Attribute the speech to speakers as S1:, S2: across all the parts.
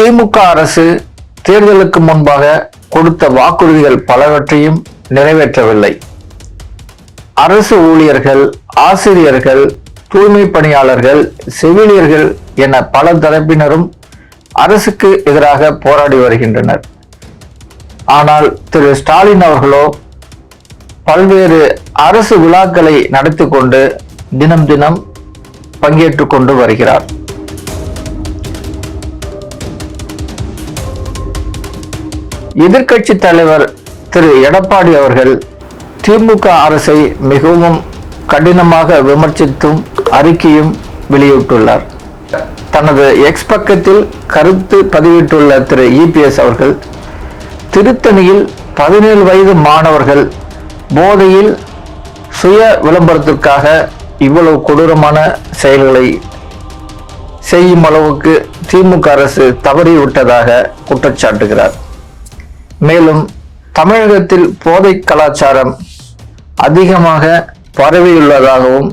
S1: திமுக அரசு தேர்தலுக்கு முன்பாக கொடுத்த வாக்குறுதிகள் பலவற்றையும் நிறைவேற்றவில்லை. அரசு ஊழியர்கள் ஆசிரியர்கள் தூய்மை பணியாளர்கள் செவிலியர்கள் என பல தரப்பினரும் அரசுக்கு எதிராக போராடி வருகின்றனர். ஆனால் திரு ஸ்டாலின் அவர்களோ பல்வேறு அரசு விழாக்களை நடத்தி கொண்டு தினம் தினம் பங்கேற்று கொண்டு வருகிறார். எதிர்க்கட்சி தலைவர் திரு எடப்பாடி அவர்கள் திமுக அரசை மிகவும் கடினமாக விமர்சித்தும் அறிக்கையும் வெளியிட்டுள்ளார். தனது எக்ஸ் பக்கத்தில் கருத்து பதிவிட்டுள்ள திரு இபிஎஸ் அவர்கள் திருத்தணியில் பதினேழு வயது மாணவர்கள் போதையில் சுய விளம்பரத்திற்காக இவ்வளவு கொடூரமான செயல்களை செய்யும் அளவுக்கு திமுக அரசு தவறிவிட்டதாக குற்றச்சாட்டுகிறார். மேலும் தமிழகத்தில் போதை கலாச்சாரம் அதிகமாக பரவியுள்ளதாகவும்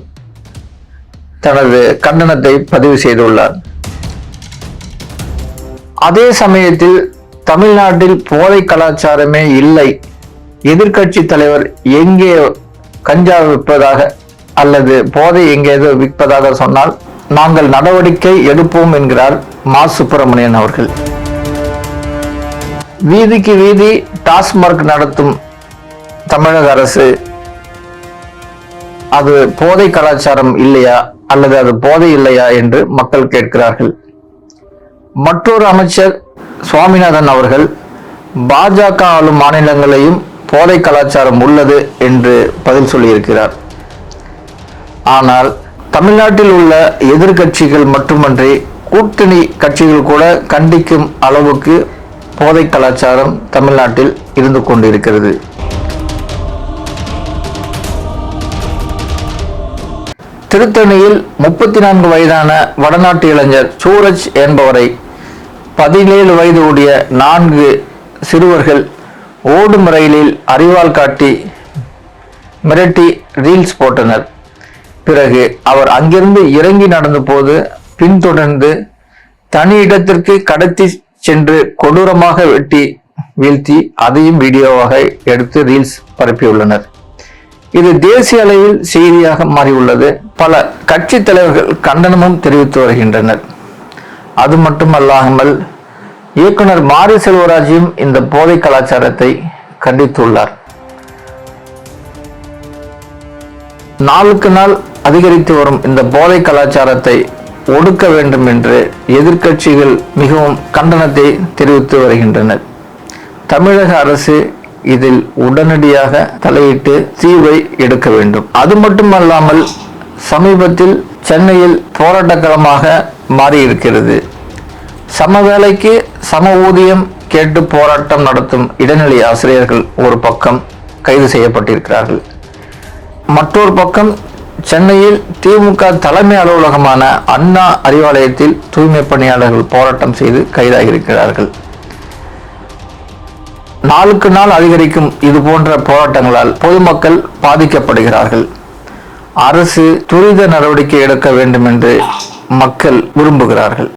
S1: தனது கண்டனத்தை பதிவு செய்துள்ளார். அதே சமயத்தில் தமிழ்நாட்டில் போதை கலாச்சாரமே இல்லை. எதிர்க்கட்சி தலைவர் எங்கே கஞ்சா விற்பதாக அல்லது போதை எங்கேதோ விற்பதாக சொன்னால் நாங்கள் நடவடிக்கை எடுப்போம் என்கிறார் மா. சுப்பிரமணியன் அவர்கள். வீதிக்கு வீதி டாஸ்மார்க் நடத்தும் தமிழக அரசு அது போதை கலாச்சாரம் இல்லையா? அல்லது அது போதை இல்லையா? என்று மக்கள் கேட்கிறார்கள். மற்றொரு அமைச்சர் சுவாமிநாதன் அவர்கள் பாஜக ஆளும் மாநிலங்களையும் போதை கலாச்சாரம் உள்ளது என்று பதில் சொல்லியிருக்கிறார். ஆனால் தமிழ்நாட்டில் உள்ள எதிர்க்கட்சிகள் மட்டுமன்றி கூட்டணி கட்சிகள் கூட கண்டிக்கும் அளவுக்கு போதை கலாச்சாரம் தமிழ்நாட்டில் இருந்து கொண்டிருக்கிறது. திருத்தணியில் முப்பத்தி நான்கு வயதான வடநாட்டு இளைஞர் சூரஜ் என்பவரை பதினேழு வயது உடைய நான்கு சிறுவர்கள் ஓடும் ரயிலில் அறிவால் காட்டி மிரட்டி ரீல்ஸ் போட்டனர். பிறகு அவர் அங்கிருந்து இறங்கி நடந்த போது பின்தொடர்ந்து தனி இடத்திற்கு கடத்தி சென்று கொடூரமாக வெட்டி வீழ்த்தி அதையும் வீடியோவாக எடுத்து ரீல்ஸ் பரப்பியுள்ளனர். இது தேசிய அளவில் செய்தியாக மாறியுள்ளது. பல கட்சி தலைவர்கள் கண்டனமும் தெரிவித்து வருகின்றனர். அது மட்டுமல்லாமல் இயக்குனர் மாரி செல்வராஜும் இந்த போதை கலாச்சாரத்தை கண்டித்துள்ளார். நாளுக்கு நாள் அதிகரித்து வரும் இந்த போதை கலாச்சாரத்தை ஒடுக்க வேண்டும் என்று எதிர்க்கட்சிகள் மிகவும் கண்டனத்தை தெரிவித்து வருகின்றனர். தமிழக அரசு இதில் உடனடியாக தலையிட்டு தீர்வை எடுக்க வேண்டும். அது மட்டுமல்லாமல் சமீபத்தில் சென்னையில் போராட்டக்களமாக மாறியிருக்கிறது. சம வேலைக்கு சம ஊதியம் கேட்டு போராட்டம் நடத்தும் இடைநிலை ஆசிரியர்கள் ஒரு பக்கம் கைது செய்யப்பட்டிருக்கிறார்கள். மற்றொரு பக்கம் சென்னையில் திமுக தலைமை அலுவலகமான அண்ணா அறிவாலயத்தில் தூய்மை பணியாளர்கள் போராட்டம் செய்து கைதாகியிருக்கிறார்கள். நாளுக்கு நாள் அதிகரிக்கும் இது போன்ற போராட்டங்களால் பொதுமக்கள் பாதிக்கப்படுகிறார்கள். அரசு துரித நடவடிக்கை எடுக்க வேண்டும் என்று மக்கள் விரும்புகிறார்கள்.